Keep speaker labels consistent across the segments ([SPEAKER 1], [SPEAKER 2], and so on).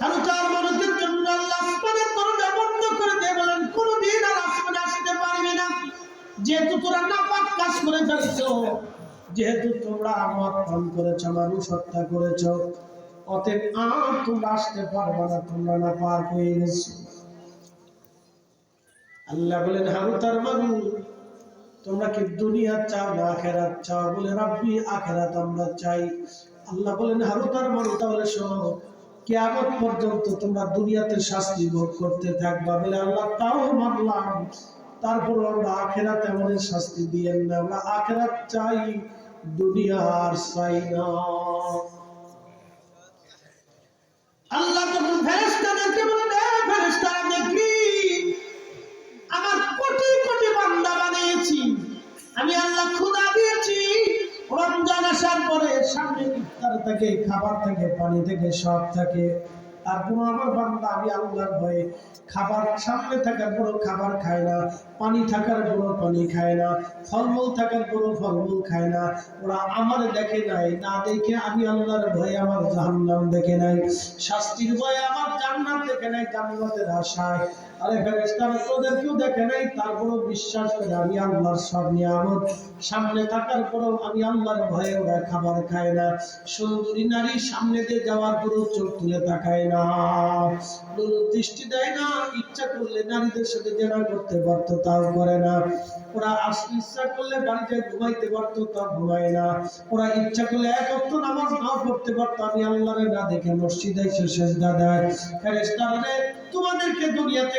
[SPEAKER 1] হারুচার মানুষের জন্য আল্লাহ দরজা বন্ধ করে দিয়ে বলেন, কোনদিন আর আসমানে আসতে পারবে না। যেহেতু তোরা নাপাক কাজ করে যেহেতু তোমরা আমার করেছ, মানুষ হত্যা করেছ, অতএব আর তোমরা আসতে পারবে না, তোমরা না পার হয়ে গেছো। আল্লাহ বলেন হারুতার মানুষ তোমরা কি দুনিয়া চাও না আখেরাত চাও? বলে, রাব্বি, আখেরাত আমরা চাই। আল্লাহ বলেন হারুতার মানুষ তাহলে শোনো কিয়ামত পর্যন্ত তোমরা দুনিয়াতে শাস্তি ভোগ করতে থাকবা বলে আল্লাহ তাও মানলাম। তারপর আমরা আখেরাত শাস্তি না আমরা আখেরাত চাই দুনিয়ার চাই না আল্লাহ তখন ফেরেশতাদেরকে বলেন দেয় ফেরেশতারা দেখি থাকে, খাবার থাকে, পানি থেকে, সব থাকে। তারপর আমার বান্দা, আমি আল্লাহর ভয়ে খাবার, সামনে থাকার পরও খাবার খায় না, পানি থাকার পরও পানি খায় না, ফলমূল থাকার পরও ফলমূল খায় না। ওরা আমার দেখে নাই, না দেখে আমি আল্লাহর ভয়ে আমার জাহান্নাম দেখে নাই। শাস্তির ভয়ে আমার জান্নাত দেখে নাই, জান্নাতের আশায়। আরে ফেরেশতারা তোদেরকেও দেখে নাই? তারপরও বিশ্বাস করে আমি আল্লাহর সব নিয়ামত। সামনে থাকার পরও আমি আল্লাহর ভয়ে ওরা খাবার খায় না। সুন্দরী নারী সামনে দিয়ে যাওয়ার পরও চোখ তুলে তাকায় না। দৃষ্টি দেয় না, ইচ্ছা করলে নারীদের সাথে জেনা করতে পারতো তাও করে না। ওরা ইচ্ছা করলে বাড়িতে ঘুমাইতে পারতো তা ঘুমায় না। ওরা ইচ্ছা করলে এক অক্ত নামাজ নাও পড়তে পারতো। আমি আল্লাহরে না দেখে মসজিদে এসে সেজদা দেয়। ফেরেশতারা তোমাদেরকে দুনিয়াতে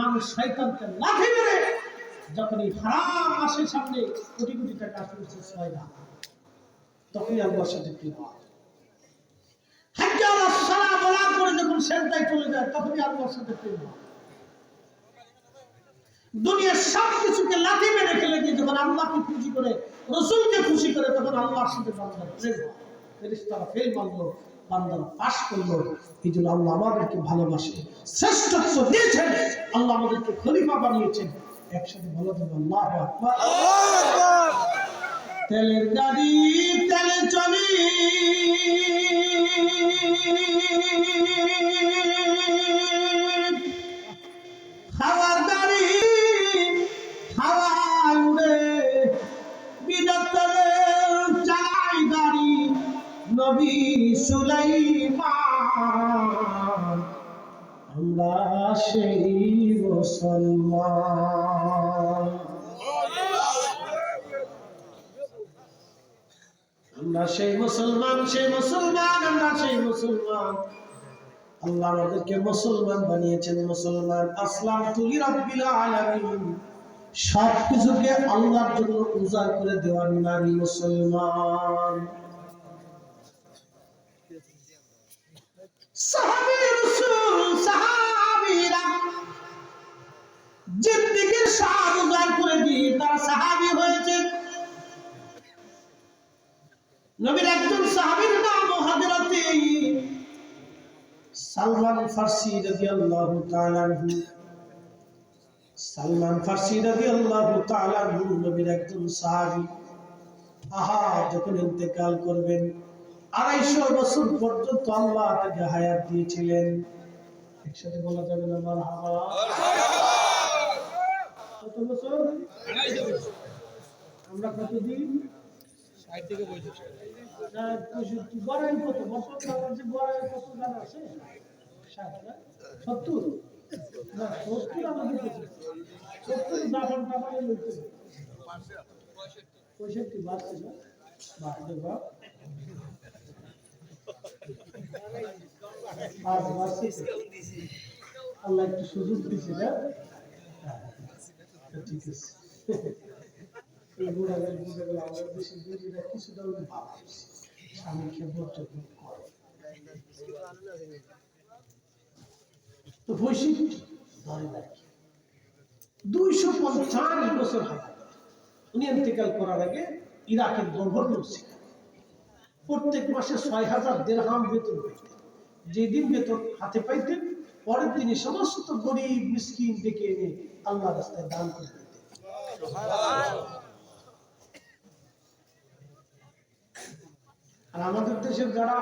[SPEAKER 1] মানুষ শয়তানকে লাথি মেরে যখন এই হারাম আসে সামনে কোটি কোটি টাকা আসছে তখনই আল্লাহর সাথে প্রেম হয়? আল্লাহর সাথে দুনিয়ার সব কিছুকে লাথি মেরে দিয়ে যখন আল্লাহকে খুশি করে, রসুলকে খুশি করে, তখন আল্লাহর সাথে বান্দারা পাশ করল এই জন্য আল্লাহ আমাদেরকে ভালোবাসে। শ্রেষ্ঠত্ব দিয়েছেন আল্লাহ আমাদেরকে খলিফা বানিয়েছেন। একসাথে ভালো দেবো আল্লাহ তেলের গাড়ি তেলে চলি। নবী সুলাইমান, আমরা সেই মুসলমান। আমরা সেই মুসলমান সেই মুসলমান, আমরা সেই মুসলমান। আল্লাহ আমাদেরকে মুসলমান বানিয়েছেন, মুসলমান। আসলাম তুলি রব্বিল আলামিন। সব কিছুকে আল্লাহর জন্য উজাড় করে দেওয়ার নারী মুসলমান। জিন্দেগীর স্বাদ হয়েছে। নবীর একজন সাহাবীর নাম সালমান ফার্সি রাদিয়াল্লাহু তাআলা সালমান ফার্সি রাদিয়াল্লাহু তাআলা নবীর একজন সাহাবী। আহা, যখন ইন্তেকাল করবেন আড়াইশো বছর পর্যন্ত আল্লাহ তাকে হায়াত দিয়েছিলেন একসাথে বলা যাবে না মারহাবা কত বছর আমরা কতদিন না, পঁয়ষট্টি, বড়াই কত? বছর বড়াই কত গান আছে? ষাট সত্তর? না, সত্তর আমাদের সত্তর জাপান টাপানে লইতে হবে। পঁয়ষট্টি বাড়ছে না? তো? আল্লাহ একটু সুযোগ দিছে না? হ্যাঁ, ঠিক আছে। আর দুইশো পঞ্চাশ বছর করার আগে ইরাকের ছিলেন। প্রত্যেক মাসে ছয় হাজার দেড়হাম বেতন পেতেন। যেদিন বেতন হাতে পাইতেন, পরের দিনই সমস্ত গরিব মিসকিন ডেকে এনে আল্লাহ রাস্তায় দান করে দিতেন। আর আমাদের দেশের যারা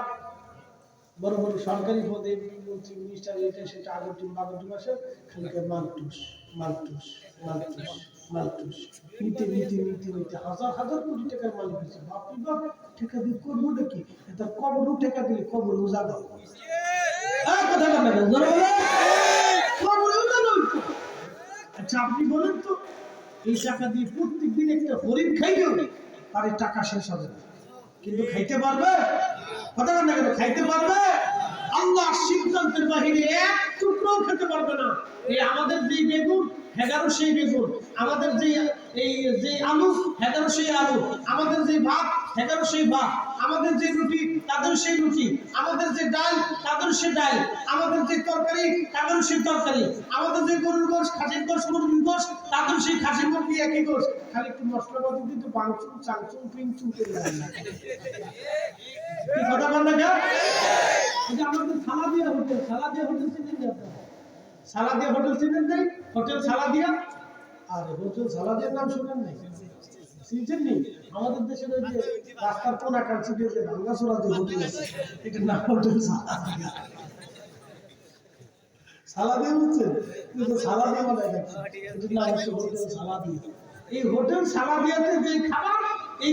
[SPEAKER 1] বড় বড় সরকারি পদে মন্ত্রী মিনিস্টার এটা সেটা আগের দিন বাগের দিন আসে খালি করে মালটুস মালটুস আপনি বলেন তো, এই টাকা দিয়ে প্রত্যেক দিন একটা হরিণ টাকা শেষ হবে কিন্তু খাইতে পারবে? কথা কেন, খাইতে পারবে? আল্লাহ সিদ্ধান্তের বাহিরে এক টুকরো খেতে পারবে না। এই আমাদের যে বেগুন হেগারো সেই বেগুন। আমাদের যে এই যে আলু হেগারো সেই আলু। আমাদের যে ভাত হেগারো সেই ভাত। আমাদের যে রুটি তাদের সেই রুটি। আমাদের যে ডাল তাদের সে ডাল। আমাদের যে তরকারি তাদের সেই তরকারি। আমাদের যে গরুর গোশ, খাসির গোশ, মুরগির গোশ তাদের সেই খাসি, মুরগি একই গোশ। খালি একটু মশলাপাতি দিতে বাংচুন চাংচুন পিংচুন করে। কথা বল আমাদের হোটেল সালাদিয়া হোটেল চিনেন না আপনারা? সালাদিয়া হোটেল চিনেন নাই? হোটেল আর, হোটেল নাম শুনেন নাই? যে মানে খাবার, এই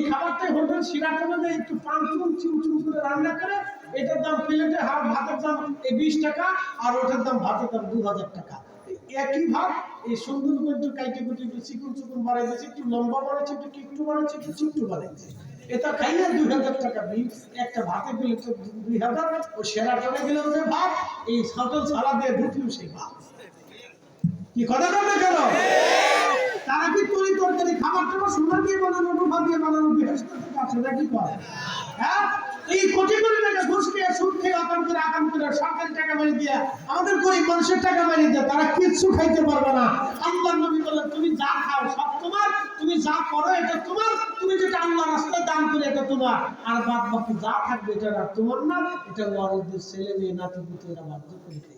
[SPEAKER 1] হোটেল সিরাটনে একটু পাঁচচুন চিমচুম করে রান্না করে এটার দাম প্লেটে হাফ ভাতের দাম বিশ টাকা, আর ওটার দাম ভাতের দাম দু হাজার টাকা। একই ভাত, এই সুন্দর করে কাইটে কুটে একটু চিকুন চিকুন বাড়াইছে একটু লম্বা বাড়াইছে একটু কিট্টু বাড়াইছে একটু চিকটু বাড়াইছে এটা খাইলে দুই হাজার টাকা একটা ভাতে গেলে তো দুই হাজার, ও সেরা গেলে ভাত, এই ছাড়া দিয়ে সেই ভাত। কি কথা কেন? তারা কি তরি তরকারি খাবার সোনা দিয়ে বানানো দিয়ে বানানো বৃহস্পতি হ্যাঁ? এই কোটি কোটি টাকা ঘুষ নিয়ে সুদ খেয়ে করে সরকারি টাকা মেরে দিয়ে, আমাদের মানুষের টাকা মেরে দিয়ে তারা কিচ্ছু খাইতে পারবে না। আল্লাহ নবী বললেন, তুমি যা খাও সব তোমার, তুমি যা করো এটা তোমার, তুমি যেটা আল্লাহ রাস্তায় দান করে এটা তোমার। আর বাদ বাকি যা থাকবে এটা তোমার না, এটা ওয়ারিদের ছেলে মেয়ে নাতি পুত্র বাধ্য করে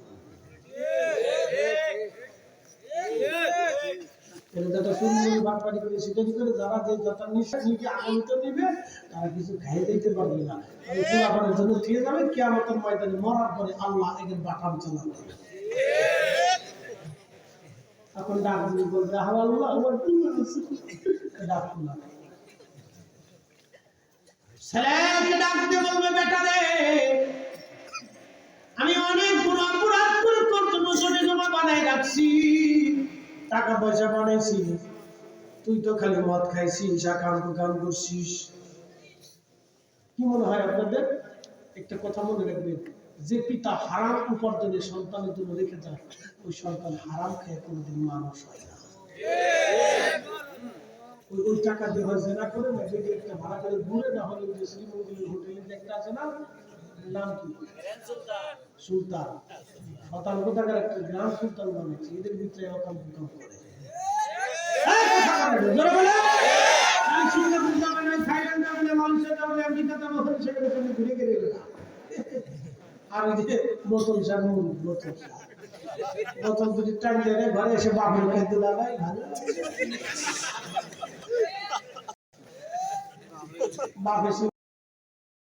[SPEAKER 1] সুন্দর করে সিটারি করে যারা যে যত নিঃশ্বাস নিজে আনন্দ নিবে, তারা কিছু খাই দিতে পারবে না। আমি জন্য ঠিক যাবে, কেয়ামতের ময়দানে মরার পরে আল্লাহ এদের বাটাম চালাবে। এখন ডাক দিয়ে বলবে আমার ডাক রে, আমি অনেক অপরাধ করে তোর জন্য রাখছি, টাকা পয়সা বানাইছি তুই তো খালি মদ খাইছিস আকাম করছিস। কি মনে হয় আপনাদের? একটা কথা মনে রাখবেন, যে পিতা হারাম উপার্জনের সন্তানের জন্য রেখে যায়, ওই সন্তান হারাম খেয়ে কোনোদিন মানুষ হয় না। ভাড়া করে ঘুরে না হলে একটা সুলতান। গ্রাম সুলতান এদের ভিতরে করে এই কথা বলে, জোরে বলে। আমি সিঙ্গাপুর যাবে না, থাইল্যান্ড যাবে না, মালয়েশিয়া যাবে না, আমেরিকা যাবে না, সেখানে সেখানে ঘুরে ঘুরে আর ওই যে বোতল সার বোতল বোতল দুটি টানিয়ে এনে ঘরে এসে বাপের খেতে লাগাই ভালো বাপ এসে